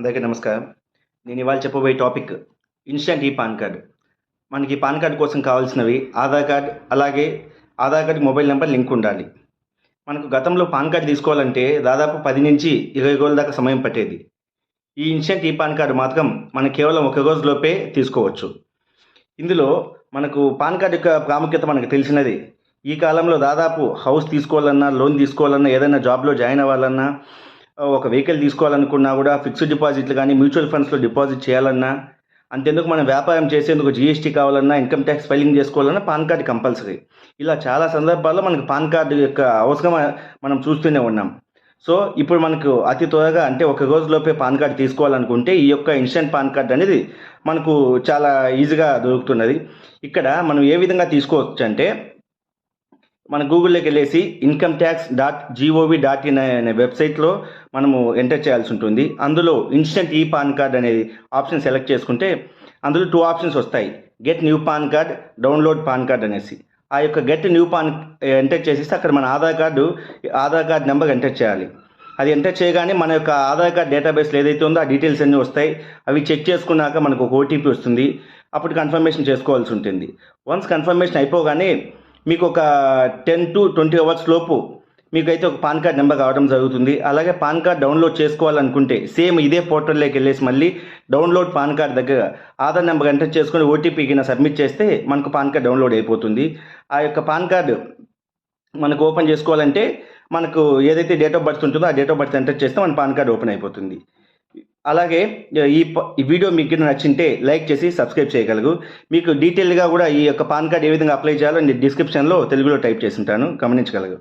అందరికీ నమస్కారం. నేను ఇవాళ చెప్పబోయే topic instant e PAN card. మనకి పాన్ కార్డ్ కోసం కావాల్సినవి ఆధార్ కార్డ్ అలాగే Aadhaar card mobile number link ఉండాలి. మనకు గతంలో పాన్ కార్డ్ తీసుకోవాలంటే దాదాపు పది నుంచి ఇరవై రోజుల దాకా సమయం పట్టేది. ఈ ఇన్స్టెంట్ ఈ పాన్ కార్డు మాత్రం మనం కేవలం ఒక రోజులోపే తీసుకోవచ్చు. ఇందులో మనకు పాన్ కార్డ్ యొక్క ప్రాముఖ్యత మనకు తెలిసినది. ఈ కాలంలో దాదాపు హౌస్ తీసుకోవాలన్నా లోన్ తీసుకోవాలన్నా ఏదైనా జాబ్లో జాయిన్ అవ్వాలన్నా ఒక వెహికల్ తీసుకోవాలనుకున్నా కూడా ఫిక్స్డ్ డిపాజిట్లు కానీ మ్యూచువల్ ఫండ్స్లో డిపాజిట్ చేయాలన్నా అంతెందుకు మనం వ్యాపారం చేసేందుకు జీఎస్టీ కావాలన్నా ఇన్కమ్ ట్యాక్స్ ఫైలింగ్ చేసుకోవాలన్నా పాన్ కార్డు కంపల్సరీ. ఇలా చాలా సందర్భాల్లో మనకు పాన్ కార్డు యొక్క అవసరం మనం చూస్తూనే ఉన్నాం. సో ఇప్పుడు మనకు అతి త్వరగా అంటే ఒక రోజులోపే పాన్ కార్డు తీసుకోవాలనుకుంటే ఈ యొక్క ఇన్స్టెంట్ పాన్ కార్డ్ అనేది మనకు చాలా ఈజీగా దొరుకుతున్నది. ఇక్కడ మనం ఏ విధంగా తీసుకోవచ్చు అంటే మన గూగుల్లోకి వెళ్ళేసి income tax dot gov dot in అనే వెబ్సైట్లో మనము ఎంటర్ చేయాల్సి ఉంటుంది. అందులో ఇన్స్టెంట్ ఈ పాన్ కార్డ్ అనేది ఆప్షన్ సెలెక్ట్ చేసుకుంటే అందులో టూ ఆప్షన్స్ వస్తాయి. Get new PAN card download PAN card అనేసి. ఆ యొక్క గెట్ న్యూ పాన్ ఎంటర్ చేసేస్తే అక్కడ మన Aadhaar card Aadhaar card number enter చేయాలి. అది ఎంటర్ చేయగానే మన యొక్క ఆధార్ కార్డ్ డేటాబేస్లో ఏదైతే ఉందో ఆ డీటెయిల్స్ అన్నీ వస్తాయి. అవి చెక్ చేసుకున్నాక మనకు ఒక ఓటీపీ వస్తుంది. అప్పుడు కన్ఫర్మేషన్ చేసుకోవాల్సి ఉంటుంది. వన్స్ కన్ఫర్మేషన్ అయిపోగానే మీకు ఒక టెన్ టు ట్వంటీ అవర్స్ లోపు మీకైతే ఒక పాన్ కార్డ్ నెంబర్ కావడం జరుగుతుంది. అలాగే పాన్ కార్డ్ డౌన్లోడ్ చేసుకోవాలనుకుంటే సేమ్ ఇదే పోర్టల్లోకి వెళ్ళేసి మళ్ళీ డౌన్లోడ్ పాన్ కార్డ్ దగ్గర ఆధార్ నెంబర్ ఎంటర్ చేసుకొని ఓటీపీ కింద సబ్మిట్ చేస్తే మనకు పాన్ కార్డ్ డౌన్లోడ్ అయిపోతుంది. ఆ యొక్క పాన్ కార్డు మనకు ఓపెన్ చేసుకోవాలంటే మనకు ఏదైతే డేట్ ఆఫ్ బర్త్ ఉంటుందో ఆ డేట్ ఆఫ్ బర్త్ ఎంటర్ చేస్తే మన పాన్ కార్డ్ ఓపెన్ అయిపోతుంది. అలాగే ఈ ప- ఈ వీడియో మీకు నచ్చింటే లైక్ చేసి సబ్స్క్రైబ్ చేయగలరు. మీకు డీటెయిల్గా కూడా ఈ యొక్క పాన్ కార్డ్ ఏ విధంగా అప్లై చేయాలో నేను డిస్క్రిప్షన్లో తెలుగులో టైప్ చేసి ఉంటాను. గమనించగలరు.